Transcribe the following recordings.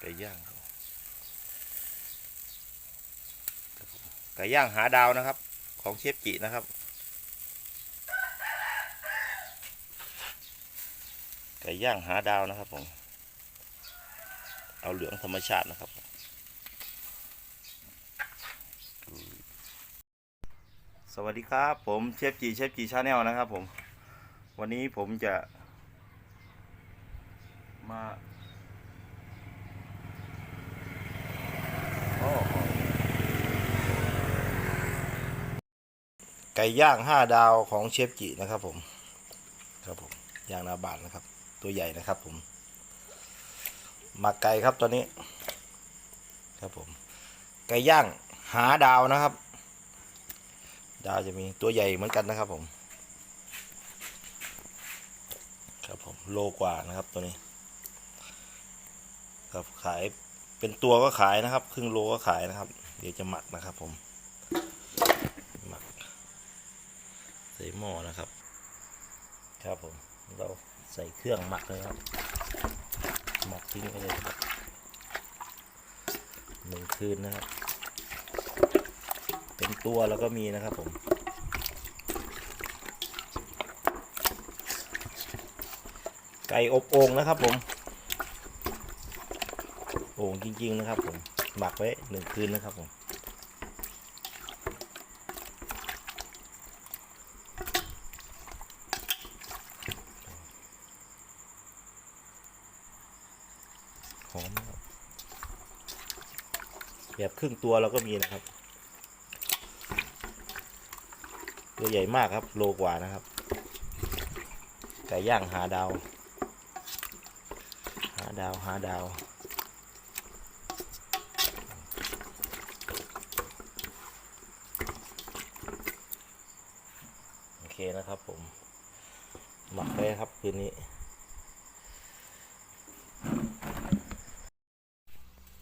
ไก่ย่างไก่ย่างหาดาวนะครับ ของเชฟจินะครับ ไก่ย่างหาดาวนะครับผมเอาเหลืองธรรมชาตินะครับสวัสดีครับ ผมเชฟจีเชฟจีชาแนลนะครับผม วันนี้ผมจะมาโอ้โห ไก่ย่างห้าดาวของเชฟจีนะครับผม ครับผมย่างหนาบานนะครับ ตัวใหญ่นะครับผมหมักไก่ครับตอนนี้ ครับผม ไก่ย่างหาดาวนะครับ ดาวจะมีตัวใหญ่เหมือนกันนะครับผม ครับผมโลกว่านะครับตัวนี้ ครับขาย เป็นตัวก็ขายนะครับ ครึ่งโลก็ขายนะครับ เดี๋ยวจะหมักนะครับ ผม หมักใส่หม้อนะครับ ครับผม เราใส่เครื่องหมักเลยครับ หมักทิ้งไปเลยครับหนึ่งคืนนะครับ เป็นตัวแล้วก็มีนะครับผมไก่อบโอ่งนะครับผม โอ่งจริง ๆ นะครับผมหมักไว้หนึ่งคืนนะครับผมหอมนะครับแบบครึ่งตัวเราก็มีนะครับ ตัวใหญ่มากครับ โลกว่านะครับไก่ย่างหาดาว หาดาวหาดาว โอเค นะครับผม หมักไว้ครับคืนนี้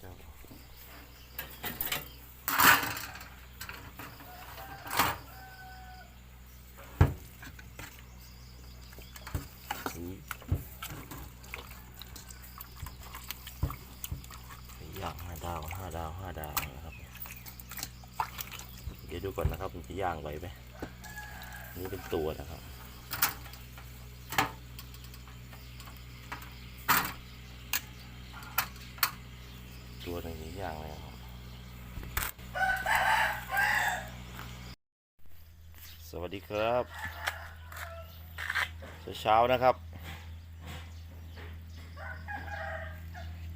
ครับอุ๊ยย่างห้าดาวห้าดาวห้าดาวนะครับ เดี๋ยวดูก่อนนะครับมันจะย่างไหวไหม นี่เป็นตัวนะครับ ตัวหนึ่งนี้อย่างเลยครับ สวัสดีครับเช้าๆนะครับ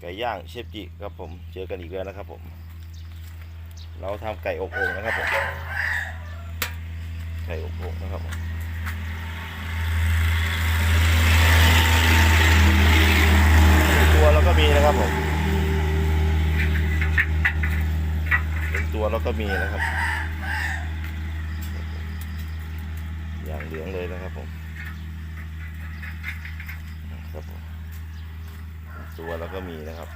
ไก่ย่างเชฟจิครับผม เจอกันอีกแล้วนะครับผม เราทำไก่อบโอ่งนะครับผม ไก่อบโอ่งนะครับผมเป็นตัวแล้วก็มีนะครับผมเป็นตัวแล้วก็มีนะครับ อย่างเหลืองเลยนะครับผมครับผมเป็นตัวแล้วก็มีนะครับ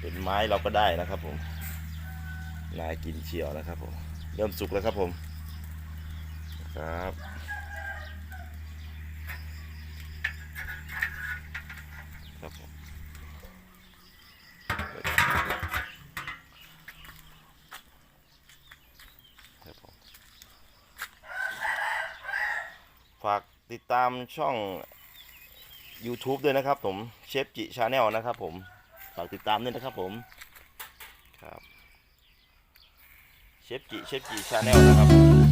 เป็นไม้เราก็ได้นะครับผมน่ากินเชียวนะครับผม เริ่มสุกแล้วครับผม ครับครับผมครับผมฝากติดตามช่อง YouTube ด้วยนะครับผมเชฟจิชาแนลนะครับผม ฝากติดตามด้วยนะครับผม ครับ เชฟจิเชฟจิชาแนลนะครับ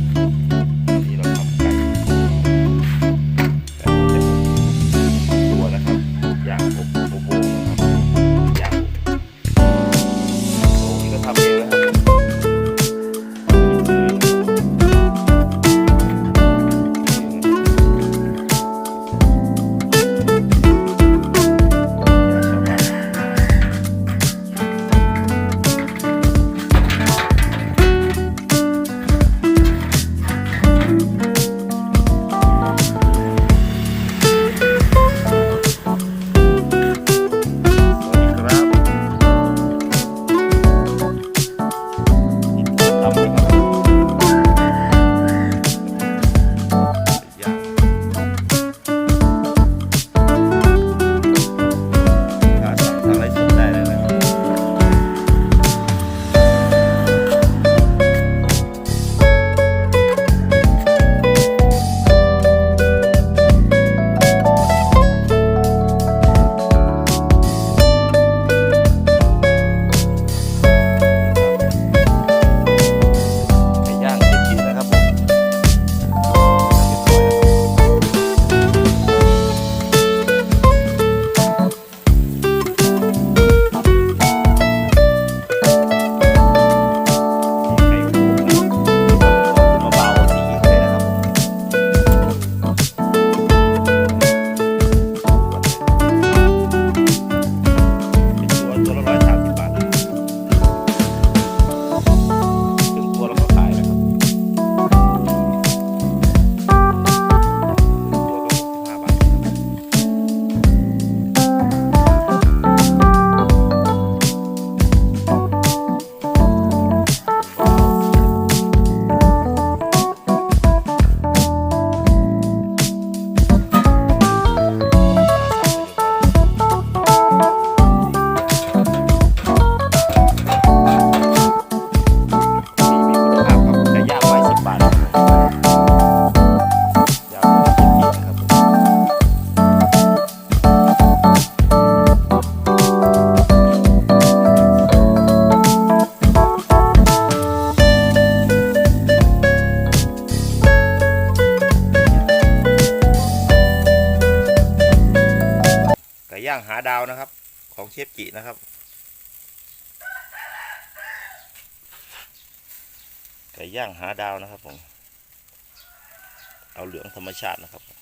ฟจินะครับ ไก่ย่างหาดาวนะครับผม เอาเหลืองธรรมชาตินะครับผม